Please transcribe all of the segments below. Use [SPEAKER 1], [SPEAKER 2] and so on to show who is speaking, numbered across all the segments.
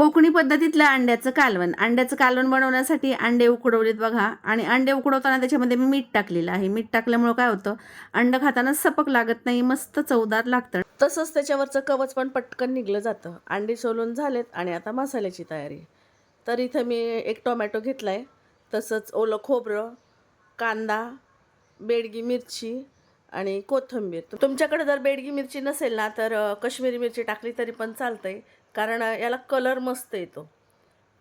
[SPEAKER 1] कोकणी पद्धतीतलं अंड्याचं कालवण. अंड्याचं कालवण बनवण्यासाठी अंडे उकडवलेत बघा. आणि अंडे उकडवताना त्याच्यामध्ये मी मीठ टाकलेलं आहे. मीठ टाकल्यामुळं काय होतं? अंड खाताना सपक लागत नाही मस्त चवदार लागतं. तसंच त्याच्यावरचं कवच पण पटकन निघलं जातं. अंडी सोलून झालेत आणि आता मसाल्याची तयारी. तर इथं मी एक टोमॅटो घेतला आहे तसंच ओलं खोबरं कांदा बेडगी मिरची आणि कोथिंबीर. तुमच्याकडे जर बेडगी मिरची नसेल ना तर कश्मीरी मिरची टाकली तरी पण चालतंय. कारण याला कलर मस्त येतो.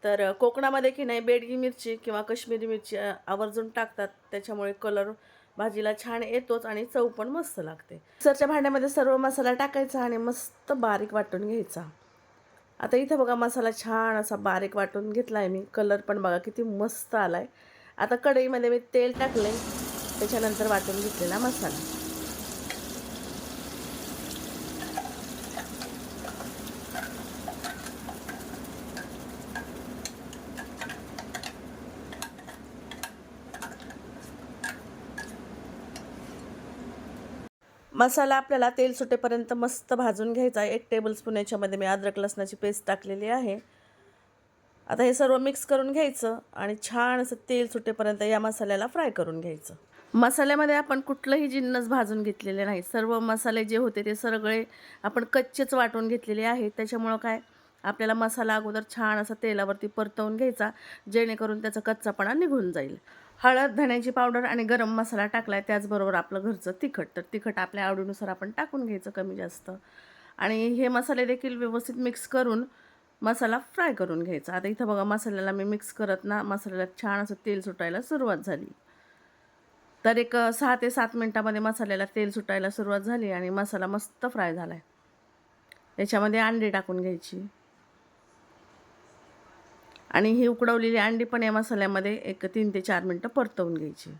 [SPEAKER 1] तर कोकणामध्ये की नाही बेडगी मिरची किंवा कश्मीरी मिरची आवर्जून टाकतात. त्याच्यामुळे कलर भाजीला छान येतोच आणि चव पण मस्त लागते. मिक्सरच्या भांड्यामध्ये सर्व मसाला टाकायचा आणि मस्त बारीक वाटून घ्यायचा. आता इथं बघा मसाला छान असा बारीक वाटून घेतला आहे मी. कलर पण बघा किती मस्त आला आहे आता कढईमध्ये मी तेल टाकले त्याच्यानंतर वाटून घेतलेला मसाला. मसाला आपल्याला तेल सुटेपर्यंत मस्त भाजून घ्यायचा आहे. एक टेबलस्पून याच्यामध्ये मी अद्रक लसणाची पेस्ट टाकलेली आहे. आता हे सर्व मिक्स करून घ्यायचं आणि छान असं तेल सुटेपर्यंत या मसाल्याला फ्राय करून घ्यायचं. मसाल्यामध्ये आपण कुठलंही जिन्नस भाजून घेतलेले नाही. सर्व मसाले जे होते ते सगळे आपण कच्चेच वाटून घेतलेले आहेत. त्याच्यामुळं काय? आपल्याला मसाला अगोदर छान असा तेलावरती परतवून घ्यायचा जेणेकरून त्याचा कच्चापणा निघून जाईल. हळद धण्याची पावडर आणि गरम मसाला टाकला आहे त्याचबरोबर आपलं घरचं तिखट. तर तिखट आपल्या आवडीनुसार आपण टाकून घ्यायचं कमी जास्त. आणि हे मसाले देखील व्यवस्थित मिक्स करून मसाला फ्राय करून घ्यायचा. आता इथं बघा मसाल्याला मी मिक्स करत ना मसाल्याला छान असं तेल सुटायला सुरुवात झाली. तर एक सहा ते सात मिनटामध्ये मसाल्याला तेल सुटायला सुरुवात झाली आणि मसाला मस्त फ्राय झाला आहे त्याच्यामध्ये अंडे टाकून घ्यायची. आणि ही उकडवलेली अंडी पण या मसाल्यामध्ये एक तीन ते चार मिनटं परतवून घ्यायची.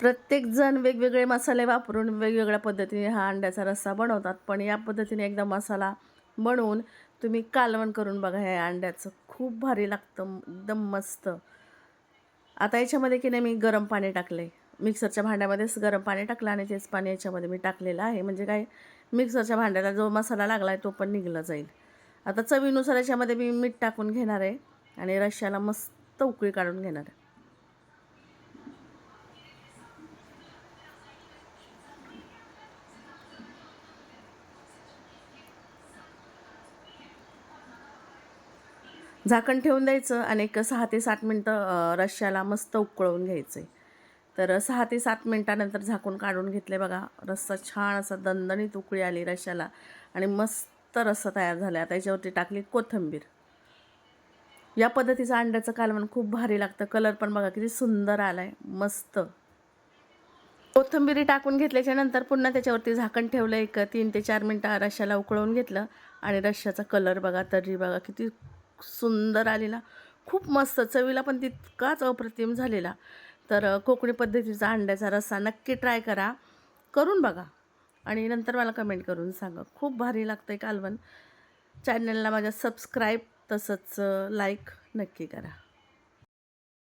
[SPEAKER 1] प्रत्येकजण वेगवेगळे मसाले वापरून वेगवेगळ्या पद्धतीने हा अंड्याचा रस्सा बनवतात. पण या पद्धतीने एकदा मसाला बनवून तुम्ही कालवण करून बघा या अंड्याचं खूप भारी लागतं एकदम मस्त. आता याच्यामध्ये की नाही मी गरम पाणी टाकले मिक्सरच्या भांड्यामध्येच गरम पाणी टाकलं आणि तेच पाणी याच्यामध्ये मी टाकलेलं आहे. म्हणजे काय मिक्सरच्या भांड्याला जो मसाला लागला आहे तो पण निघला जाईल. आता चवीनुसार याच्यामध्ये मी मीठ टाकून घेणार आहे आणि रश्याला मस्त उकळी काढून घेणार आहे. झाकण ठेवून द्यायचं आणि एक सहा ते सात मिनटं अ, रश्श्याला मस्त उकळवून घ्यायचं आहे तर सहा ते सात मिनटानंतर झाकून काढून घेतले बघा. रस्सा छान असा दणदणीत उकळी आली रश्श्याला आणि मस्त तर रस्सा तयार झालं आता याच्यावरती टाकली कोथिंबीर. या पद्धतीचं अंड्याचं कालवण खूप भारी लागतं. कलर पण बघा किती सुंदर आला आहे मस्त. कोथिंबिरी टाकून घेतल्याच्या नंतर पुन्हा त्याच्यावरती झाकण ठेवलं एक तीन ते चार मिनटं रश्श्याला उकळवून घेतलं. आणि रश्श्याचा कलर बघा तर्री बघा किती सुंदर आलेला. खूप मस्त. चवीला पण तितकाच अप्रतिम झालेला. तर कोकणी पद्धतीचा अंड्याचा रस्सा नक्की ट्राय करा. करून बघा. आणि नंतर मला कमेंट करून सांगा. खूप भारी लागतं आहे कालवण चॅनलला माझ्या सबस्क्राईब तसंच लाईक नक्की करा.